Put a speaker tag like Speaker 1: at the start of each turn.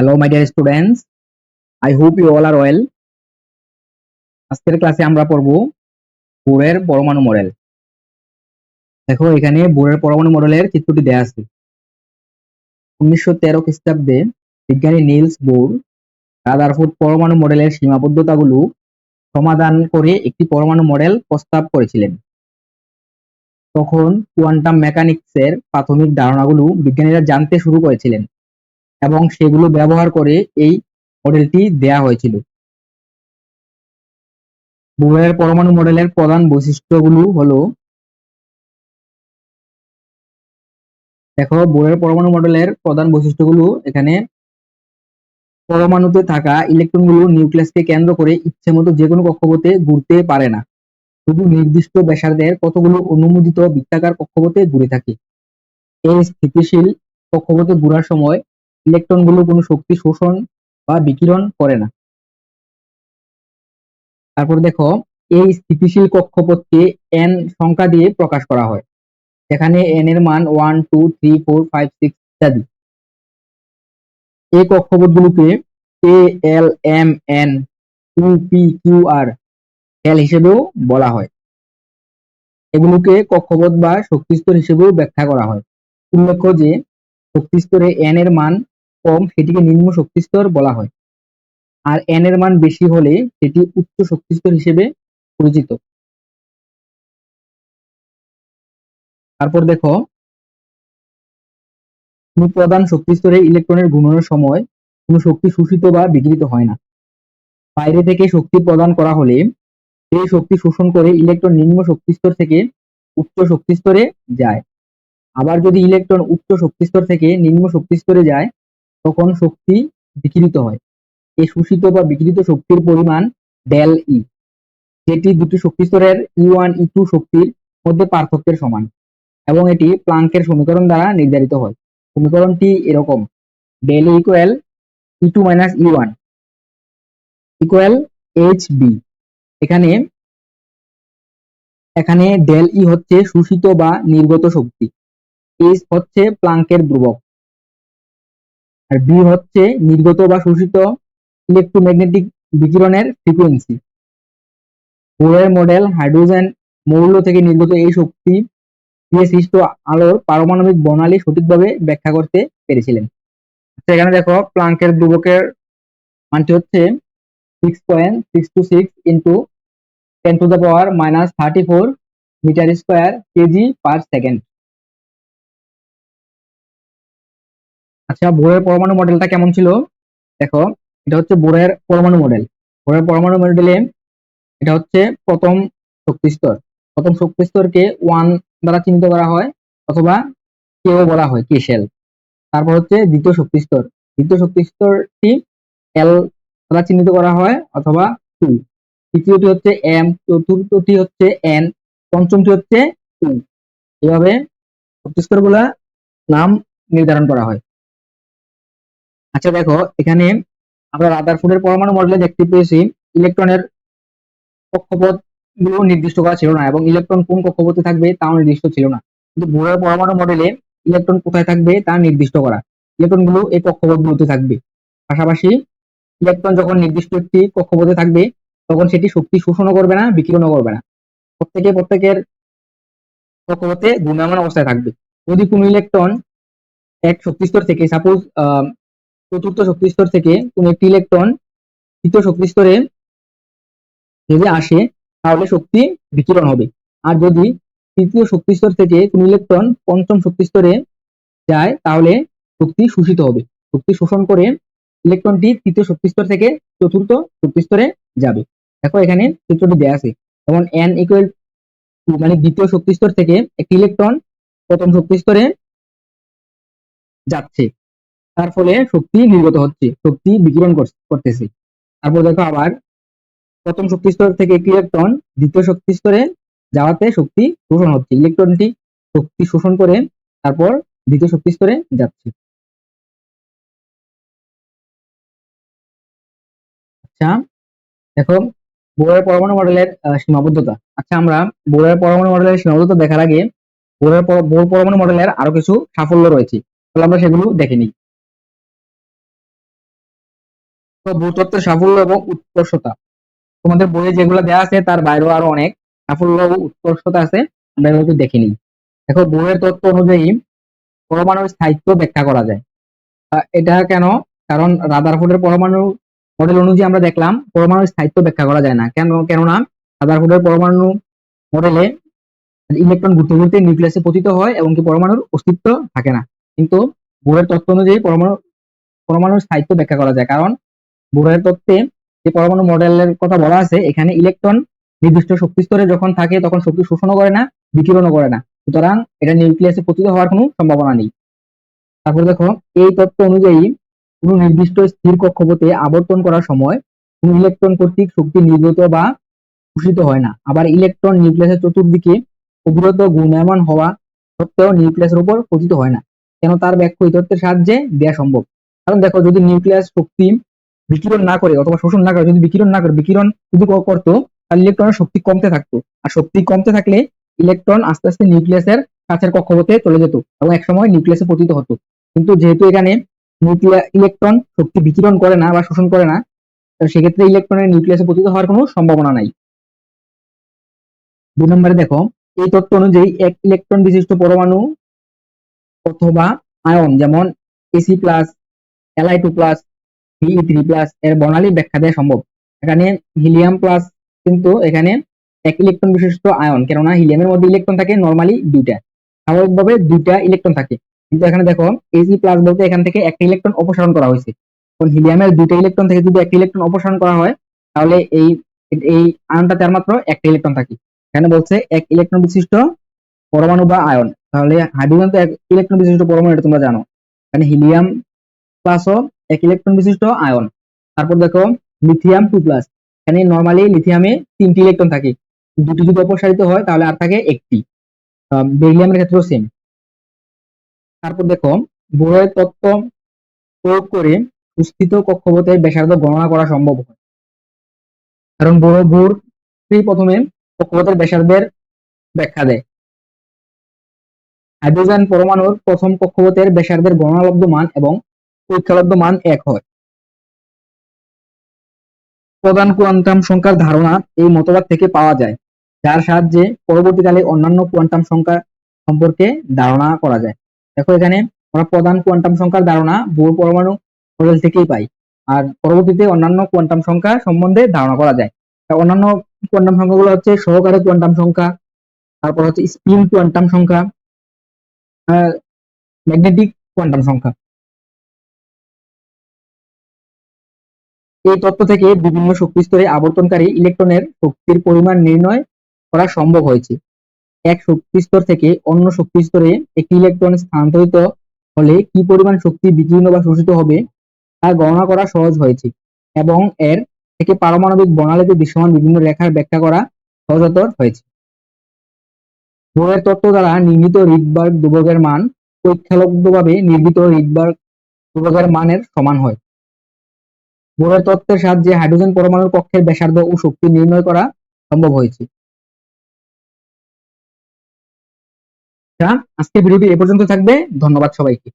Speaker 1: Hello my dear students I hope you all are well আজকের ক্লাসে আমরা পড়ব বোরের পরমাণু মডেল দেখো, এখানে বোরের পরমাণু মডেলের চিত্রটি দেয়া আছে। উনিশশো তেরো খ্রিস্টাব্দে বিজ্ঞানী নিলস বোর রাদারফোর্ড পরমাণু মডেলের সীমাবদ্ধতাগুলো সমাধান করে একটি পরমাণু মডেল প্রস্তাব করেছিলেন। তখন কোয়ান্টাম মেকানিক্সের প্রাথমিক ধারণাগুলো বিজ্ঞানীরা জানতে শুরু করেছিলেন। এবং সেগুলো ব্যবহার করে এই মডেলটি দেয়া হয়েছিল। বোরের পরমাণু মডেলের প্রধান বৈশিষ্ট্যগুলো হলো, দেখো বোরের পরমাণু মডেলের প্রধান বৈশিষ্ট্যগুলো এখানে, পরমাণুতে থাকা ইলেকট্রনগুলো নিউক্লিয়াসকে কেন্দ্র করে ইচ্ছে মতো যে কোনো কক্ষপথে ঘুরতে পারে না। শুধু নির্দিষ্ট ব্যাসার্ধের কতগুলো অনুমোদিত বৃত্তাকার কক্ষপথে ঘুরে থাকে। এই স্থিতিশীল কক্ষপথে ঘোরার সময় ইলেকট্রনগুলো কোনো শক্তি শোষণ বা বিকিরণ করে না। তারপর দেখো, এই স্থিতিশীল কক্ষপথকে এন সংখ্যা দিয়ে প্রকাশ করা হয়। এখানে এন এর মান one two three four five six ইত্যাদি। এই কক্ষপথগুলোকে A L M N to P Q R L হিসেবেও বলা হয়। এগুলোকে কক্ষপথ বা শক্তিস্তর হিসেবেও ব্যাখ্যা করা হয়। উল্লেখ্য যে, শক্তিস্তরে এন এর মান কম, সেটিকে নিম্ন শক্তিস্তর বলা হয়। আর এন এর মান বেশি হলে সেটি উচ্চ শক্তিস্তর হিসেবে পরিচিত। তারপর দেখো, কোন প্রধান শক্তিস্তরে ইলেকট্রনের ঘূর্ণনের সময় কোনো শক্তি শোষিত বা বিকৃত হয় না। বাইরে থেকে শক্তি প্রদান করা হলে সেই শক্তি শোষণ করে ইলেকট্রন নিম্ন শক্তিস্তর থেকে উচ্চ শক্তিস্তরে যায়। আবার যদি ইলেকট্রন উচ্চ শক্তিস্তর থেকে নিম্ন শক্তিস্তরে যায় তখন শক্তি বিকিরিত হয়। এই শোষিত বা বিকিরিত শক্তির পরিমাণ ডেল ই যেটি দুটি শক্তিস্তরের ই ওয়ান ই টু শক্তির মধ্যে পার্থক্যের সমান এবং এটি প্লাঙ্কের সমীকরণ দ্বারা নির্ধারিত হয়। সমীকরণটি এরকম। Del equal E two minus E one equal H B এখানে এখানে ডেল ই হচ্ছে শোষিত বা নির্গত শক্তি। এইচ হচ্ছে প্লাঙ্কের ধ্রুবক। আর বি হচ্ছে নির্গত বা শোষিত ইলেকট্রোম্যাগনেটিক বিকিরণের ফ্রিকোয়েন্সি বোরের মডেল হাইড্রোজেন মৌল থেকে নির্গত এই শক্তি দিয়ে সৃষ্ট আলোর পারমাণবিক বর্ণালী সঠিকভাবে ব্যাখ্যা করতে পেরেছিলেন। আচ্ছা এখানে দেখো প্লাঙ্কের ধ্রুবকের মানটি হচ্ছে six point six two six into ten to the power minus thirty four metre square KG per second আচ্ছা বোরের পরমাণু মডেলটা কেমন ছিল? দেখো, এটা হচ্ছে বোরের পরমাণু মডেল। বোরের পরমাণু মডেলে এটা হচ্ছে প্রথম শক্তিস্তর প্রথম শক্তিস্তরকে ওয়ান দ্বারা চিহ্নিত করা হয় অথবা কেও বলা হয়, কে শেল তারপর হচ্ছে দ্বিতীয় শক্তিস্তর দ্বিতীয় শক্তিস্তরটি এল দ্বারা চিহ্নিত করা হয় অথবা টু তৃতীয়টি হচ্ছে এম চতুর্থটি হচ্ছে এন পঞ্চমটি হচ্ছে টু এভাবে শক্তিস্তরগুলা নাম নির্ধারণ করা হয়। আচ্ছা দেখো, এখানে আমরা রাদারফোর্ডের পরমাণু মডেলে দেখতে পেয়েছি ইলেকট্রনের কক্ষপথগুলো নির্দিষ্ট করা ছিল না এবং ইলেকট্রন কোন কক্ষপথে থাকবে তাও নির্দিষ্ট ছিল না। কিন্তু বোরের পরমাণু মডেলে ইলেকট্রন কোথায় থাকবে তা নির্দিষ্ট করা। ইলেকট্রনগুলো এই কক্ষপথগুলোতে থাকবে। পাশাপাশি ইলেকট্রন যখন নির্দিষ্ট একটি কক্ষপথে থাকবে, তখন সেটি শক্তি শোষণও করবে না, বিকিরণও করবে না। প্রত্যেকে প্রত্যেকের কক্ষপথে ঘূর্ণায়মান অবস্থায় থাকবে। যদি কোনো ইলেকট্রন এক শক্তিস্তর থেকে সাপোজ চতুর্থ শক্তিস্তর থেকে কোন একটি ইলেকট্রন তৃতীয় শক্তিস্তরে যদি আসে, তাহলে শক্তি বিকিরণ হবে। আর যদি তৃতীয় শক্তিস্তর থেকে কোন ইলেকট্রন পঞ্চম শক্তিস্তরে যায়, তাহলে শক্তি শোষিত হবে। শক্তি শোষণ করে ইলেকট্রনটি তৃতীয় শক্তিস্তর থেকে চতুর্থ শক্তিস্তরে যাবে। দেখো এখানে চিত্রটি দেয়া আছে। যেমন এন ইকুয়াল টু মানে দ্বিতীয় শক্তিস্তর থেকে একটি ইলেকট্রন প্রথম শক্তিস্তরে যাচ্ছে। তার ফলে শক্তি নির্গত হচ্ছে, শক্তি বিকিরণ করতেছে। তারপর দেখো আবার প্রথম শক্তি স্তর থেকে একটি ইলেকট্রন, দ্বিতীয় শক্তি স্তরে যাওয়াতে শক্তি শোষণ হচ্ছে। ইলেকট্রনটি শক্তি শোষণ করে তারপর দ্বিতীয় শক্তি স্তরে যাচ্ছে। আচ্ছা দেখো বোরের পরমাণু মডেলের সীমাবদ্ধতা। আচ্ছা আমরা বোরের পরমাণু মডেলের সীমাবদ্ধতা দেখার আগে বোরের বোর পরমাণু মডেলের আরও কিছু সাফল্য রয়েছে। তাহলে আমরা সেগুলো দেখে নিই। ভূতত্ত্বের সাফল্য এবং উৎকর্ষতা। তোমাদের বইয়ে যেগুলো দেওয়া আছে, তার বাইরেও আরও অনেক সাফল্য এবং উৎকর্ষতা আছে, আমরা একটু দেখে নিই। দেখো, বইয়ের তত্ত্ব অনুযায়ী পরমাণুর স্থায়িত্ব ব্যাখ্যা করা যায়। এটা কেন? কারণ রাদারফোর্ডের পরমাণু মডেল অনুযায়ী আমরা দেখলাম, পরমাণুর স্থায়িত্ব ব্যাখ্যা করা যায় না। কেন, কেননা রাদারফোর্ডের পরমাণু মডেলে ইলেকট্রন ঘুরতে ঘুরতে নিউক্লিয়াসে পতিত হয় এবং কি পরমাণুর অস্তিত্ব থাকে না। কিন্তু বোরের তত্ত্ব অনুযায়ী পরমাণু, পরমাণুর স্থায়িত্ব ব্যাখ্যা করা যায়। কারণ বোরের তত্ত্বে যে পরমাণু মডেলের কথা বলা আছে, এখানে ইলেকট্রন নির্দিষ্ট শক্তি স্তরে যখন থাকে, তখন শক্তি শোষণও করে না, বিকিরণও করে না। সুতরাং এটা নিউক্লিয়াসে পতিত হওয়ার কোনো সম্ভাবনা নেই। তারপর দেখো, এই তত্ত্ব অনুযায়ী কোনো নির্দিষ্ট স্থির কক্ষপথে আবর্তন করার সময় কোনো ইলেকট্রন কর্তৃক শক্তি নির্গত বা শোষিত হয় না। আবার ইলেকট্রন নিউক্লিয়াসের চতুর্দিকে অবিরত ঘূর্ণায়মান হওয়া সত্ত্বেও নিউক্লিয়াসের উপর পতিত হয় না। কেন তার ব্যাখ্যা এই তত্ত্বের সাহায্যে দেওয়া সম্ভব? কারণ দেখো, যদি নিউক্লিয়াস শক্তি বিকিরণ না করে অথবা শোষণ না করে, যদি বিকিরণ না করে, বিকিরণ যদি করতো, তাহলে ইলেকট্রনের শক্তি কমতে থাকতো। আর শক্তি কমতে থাকলে ইলেকট্রন আস্তে আস্তে নিউক্লিয়াসের কাছের কক্ষপথে চলে যেত এবং একসময় নিউক্লিয়াসে পতিত হতো। কিন্তু যেহেতু এখানে নিউক্লিয়ার ইলেকট্রন শক্তি বিকিরণ করে না বা শোষণ করে না সেক্ষেত্রে ইলেকট্রনের নিউক্লিয়াসে পতিত হওয়ার কোনো সম্ভাবনা নাই। দুই নম্বরে দেখো, এই তত্ত্ব অনুযায়ী এক ইলেকট্রন বিশিষ্ট পরমাণু অথবা আয়ন, যেমন AC plus L I two plus B E three plus এর বর্ণালী ব্যাখ্যা দেওয়া সম্ভব। এখানে হিলিয়াম প্লাস কিন্তু এখানে এক ইলেকট্রন বিশিষ্ট আয়ন, কেননা হিলিয়ামের মধ্যে ইলেকট্রন থাকে নর্মালি দুইটা। স্বাভাবিকভাবে দুইটা ইলেকট্রন থাকে। কিন্তু এখানে দেখো এসি প্লাস বলতে এখান থেকে একটা ইলেকট্রন অপসারণ করা হয়েছে। কারণ হিলিয়ামের দুইটা ইলেকট্রন থেকে যদি একটা ইলেকট্রন অপসারণ করা হয়, তাহলে এই এই আয়নটাতে আর মাত্র একটা ইলেকট্রন থাকে। এখানে বলছে এক ইলেকট্রন বিশিষ্ট পরমাণু বা আয়ন। তাহলে হাইড্রোজেন তো এক ইলেকট্রন বিশিষ্ট পরমাণু, এটা তোমরা জানো। এখানে হিলিয়াম প্লাসও এক ইলেকট্রন বিশিষ্ট আয়ন তারপর দেখো লিথিয়াম টু প্লাস এখানে নর্মালি লিথিয়ামে তিনটি ইলেকট্রন থাকে। দুটি যদি অপসারিত হয়, তাহলে আর থাকে একটি। বেরিলিয়ামের ক্ষেত্রেও সেম তারপর দেখো বোরের তত্ত্ব প্রয়োগ করে সুস্থিত কক্ষপথের ব্যাসার্ধ গণনা করা সম্ভব হয়। কারণ বড় বোর প্রথমে কক্ষপথের ব্যাসার্ধের ব্যাখ্যা দেয়। হাইড্রোজেন পরমাণুর প্রথম কক্ষপথের ব্যাসার্ধের গণনালব্ধ মান এবং পরীক্ষালব্ধ মান এক হয়। প্রধান কোয়ান্টাম সংখ্যার ধারণা এই মতবাদ থেকে পাওয়া যায়, যার সাহায্যে পরবর্তীকালে অন্যান্য কোয়ান্টাম সংখ্যা সম্পর্কে ধারণা করা যায়। দেখো এখানে আমরা প্রধান কোয়ান্টাম সংখ্যার ধারণা বোর পরমাণু মডেল থেকেই পাই, আর পরবর্তীতে অন্যান্য কোয়ান্টাম সংখ্যা সম্বন্ধে ধারণা করা যায়। অন্যান্য কোয়ান্টাম সংখ্যাগুলো হচ্ছে সহকারে কোয়ান্টাম সংখ্যা, তারপর হচ্ছে স্পিন কোয়ান্টাম সংখ্যা ম্যাগনেটিক কোয়ান্টাম সংখ্যা। এই তত্ত্ব থেকে বিভিন্ন শক্তি স্তরে আবর্তনকারী ইলেকট্রনের শক্তির পরিমাণ নির্ণয় করা সম্ভব হয়েছে। এক শক্তি স্তর থেকে অন্য শক্তি স্তরে একটি ইলেকট্রন স্থানান্তরিত হলে কি পরিমাণ শক্তি বিকীর্ণ বা শোষিত হবে তা গণনা করা সহজ হয়েছে এবং এর থেকে পারমাণবিক বর্ণালীতে দৃশ্যমান বিভিন্ন রেখার ব্যাখ্যা করা সহজতর হয়েছে। বোরের তত্ত্ব দ্বারা নির্মিত রিডবার্গ দুর্ভোগের মান পরীক্ষালব্ধভাবে নির্মিত রিডবার্গ দুর্ভোগের মানের সমান হয়। বোরের তত্ত্বের সাহায্যে হাইড্রোজেন পরমাণুর কক্ষের ব্যাসার্ধ ও শক্তি নির্ণয় করা সম্ভব হয়েছে। আজকে আজকের ভিডিওটি এ পর্যন্ত থাকবে। ধন্যবাদ সবাইকে।